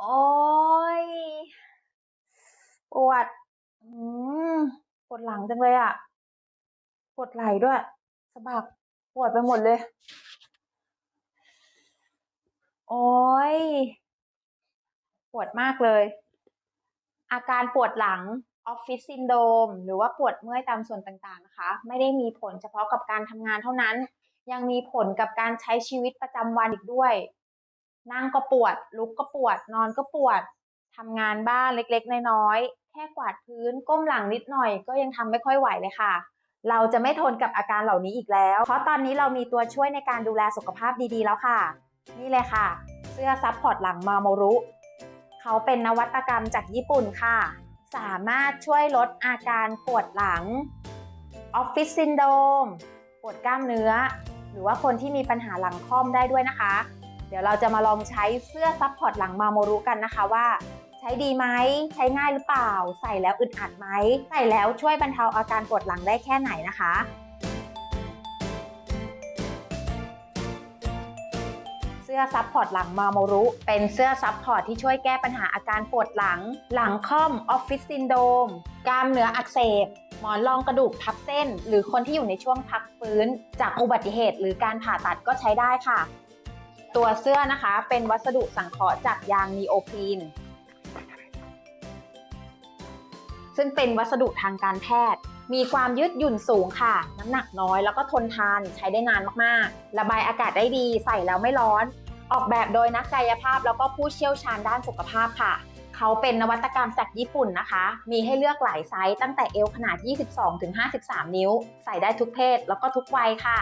โอ๊ยปวดอืมปวดหลังจังเลยอะปวดไหล่ด้วยสะบักปวดไปหมดเลย โอ๊ยปวดมากเลย อาการปวดหลัง Office Syndrome หรือว่าปวดเมื่อยตามส่วนต่างๆนะคะ ไม่ได้มีผลเฉพาะกับการทำงานเท่านั้น ยังมีผลกับการใช้ชีวิตประจำวันอีกด้วย นั่งก็ปวด ลุกก็ปวด นอนก็ปวดทำงานบ้านเล็กๆ น้อยๆ แค่กวาดพื้นก้มหลังนิดหน่อย ก็ยังทำไม่ค่อยไหวเลยค่ะ เราจะไม่ทนกับอาการเหล่านี้อีกแล้ว เพราะตอนนี้เรามีตัวช่วยในการดูแลสุขภาพดีๆ แล้วค่ะ นี่เลยค่ะ เสื้อซับพอร์ตหลังมาโมรุ เขาเป็นนวัตกรรมจากญี่ปุ่นค่ะ สามารถช่วยลดอาการปวดหลัง Office Syndrome ปวดกล้ามเนื้อ หรือว่าคนที่มีปัญหาหลังค่อมได้ด้วยนะคะ เดี๋ยวเราจะมาลองใช้เสื้อซับพอร์ตหลังมาโมรุกันนะคะว่า ใช้ดีไหมใช้ง่ายหรือเปล่า ใส่แล้วอึดอัดไหมใส่แล้วช่วยบรรเทาอาการปวดหลังได้แค่ไหนนะคะเสื้อซับพอร์ตหลังมาโมรุ เป็นเสื้อซับพอร์ตที่ช่วยแก้ปัญหาอาการปวดหลัง หลังค่อมออฟฟิศซินโดมกล้ามเนื้ออักเสบ หมอนรองกระดูกทับเส้น หรือคนที่อยู่ในช่วงพักฟื้น จากอุบัติเหตุหรือการผ่าตัดก็ใช้ได้ค่ะ ตัวเสื้อนะคะเป็นวัสดุสังเคราะห์จากยางนีโอพีน ซึ่งเป็นวัสดุทางการแพทย์ มีความยืดหยุ่นสูงค่ะ น้ำหนักน้อยแล้วก็ทนทานใช้ได้นานมากๆ ระบายอากาศได้ดีใส่แล้วไม่ร้อน ออกแบบโดยนักกายภาพแล้วก็ผู้เชี่ยวชาญด้านสุขภาพค่ะ เขาเป็นนวัตกรรมจากญี่ปุ่นนะคะ มีให้เลือกหลายไซส์ตั้งแต่เอวขนาด 22-53 นิ้ว ใส่ได้ทุกเพศแล้วก็ทุกวัยค่ะ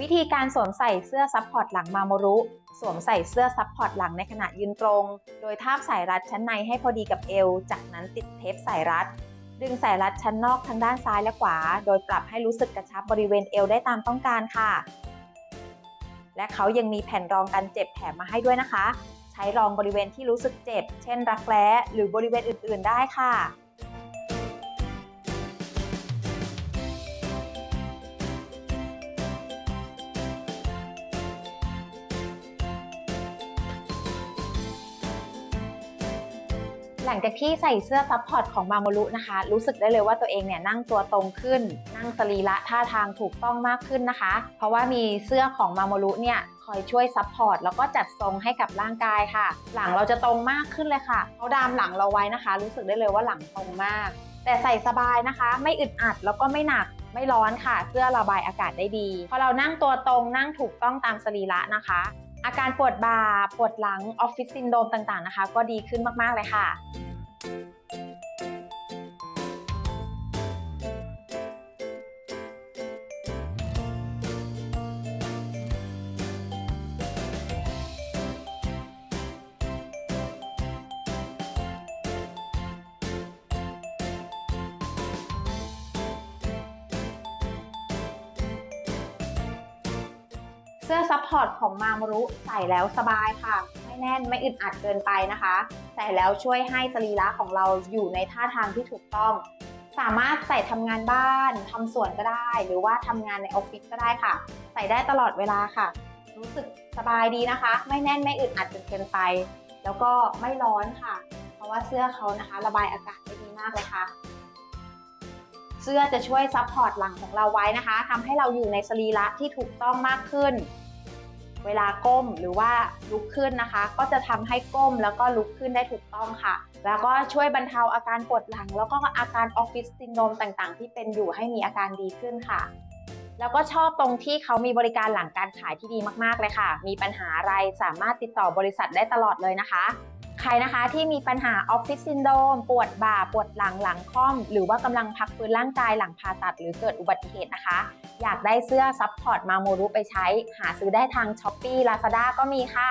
วิธีการสวมใส่เสื้อซับพอร์ตหลังมาโมรุ สวมใส่เสื้อซับพอร์ตหลังในขณะยืนตรง โดยทาบสายรัดชั้นในให้พอดีกับเอว จากนั้นติดเทปสายรัด ดึงสายรัดชั้นนอกทั้งด้านซ้ายและขวา โดยปรับให้รู้สึกกระชับบริเวณเอวได้ตามต้องการค่ะ และเขายังมีแผ่นรองกันเจ็บแถมมาให้ด้วยนะคะ ใช้รองบริเวณที่รู้สึกเจ็บ เช่นรักแร้หรือบริเวณอื่น ๆ ได้ค่ะ หลังจากที่ใส่เสื้อซับพอร์ตของมาโมรุนะคะ รู้สึกได้เลยว่าตัวเองเนี่ยนั่งตัวตรงขึ้น นั่งสรีระท่าทางถูกต้องมากขึ้นนะคะ เพราะว่ามีเสื้อของมาโมรุเนี่ยคอยช่วยซับพอร์ตแล้วก็จัดทรงให้กับร่างกายค่ะ หลังเราจะตรงมากขึ้นเลยค่ะเขาดามหลังเราไว้นะคะ รู้สึกได้เลยว่าหลังตรงมาก แต่ใส่สบายนะคะ ไม่อึดอัดแล้วก็ไม่หนักไม่ร้อนค่ะ เสื้อระบายอากาศได้ดี พอเรานั่งตัวตรงนั่งถูกต้องตามสรีระนะคะ อาการปวดบ่า ปวดหลัง ออฟฟิศซินโดมต่างๆนะคะ ก็ดีขึ้นมากๆเลยค่ะ เสื้อซัพพอร์ตของมามรุใส่แล้วสบายค่ะ ไม่แน่นไม่อึดอัดเกินไปนะคะ ใส่แล้วช่วยให้สรีระของเราอยู่ในท่าทางที่ถูกต้อง สามารถใส่ทำงานบ้านทำสวนก็ได้ หรือว่าทำงานในออฟฟิศก็ได้ค่ะ ใส่ได้ตลอดเวลาค่ะ รู้สึกสบายดีนะคะ ไม่แน่นไม่อึดอัดจนเกินไป แล้วก็ไม่ร้อนค่ะ เพราะว่าเสื้อเขานะคะ ระบายอากาศได้ดีมากเลยค่ะ เสื้อจะช่วยซัพพอร์ตหลังของเราไว้นะคะทำให้เราอยู่ในสรีระที่ถูกต้องมากขึ้น เวลาก้มหรือว่าลุกขึ้นนะคะ ก็จะทำให้ก้มแล้วก็ลุกขึ้นได้ถูกต้องค่ะ แล้วก็ช่วยบรรเทาอาการปวดหลัง แล้วก็อาการออฟฟิศซินโดรมต่างๆ ที่เป็นอยู่ให้มีอาการดีขึ้นค่ะ แล้วก็ชอบตรงที่เขามีบริการหลังการขายที่ดีมากๆเลยค่ะ มีปัญหาอะไรสามารถติดต่อบริษัทได้ตลอดเลยนะคะ ใครนะคะที่มีปัญหาออฟฟิศซินโดรมปวดบ่าปวดหลังหลังค่อม หรือว่ากำลังพักฟื้นร่างกายหลังผ่าตัด หรือเกิดอุบัติเหตุนะคะ อยากได้เสื้อซัพพอร์ตมาโมรุไปใช้ หาซื้อได้ทาง s h อ p e e Lazada ก็มีค่ะ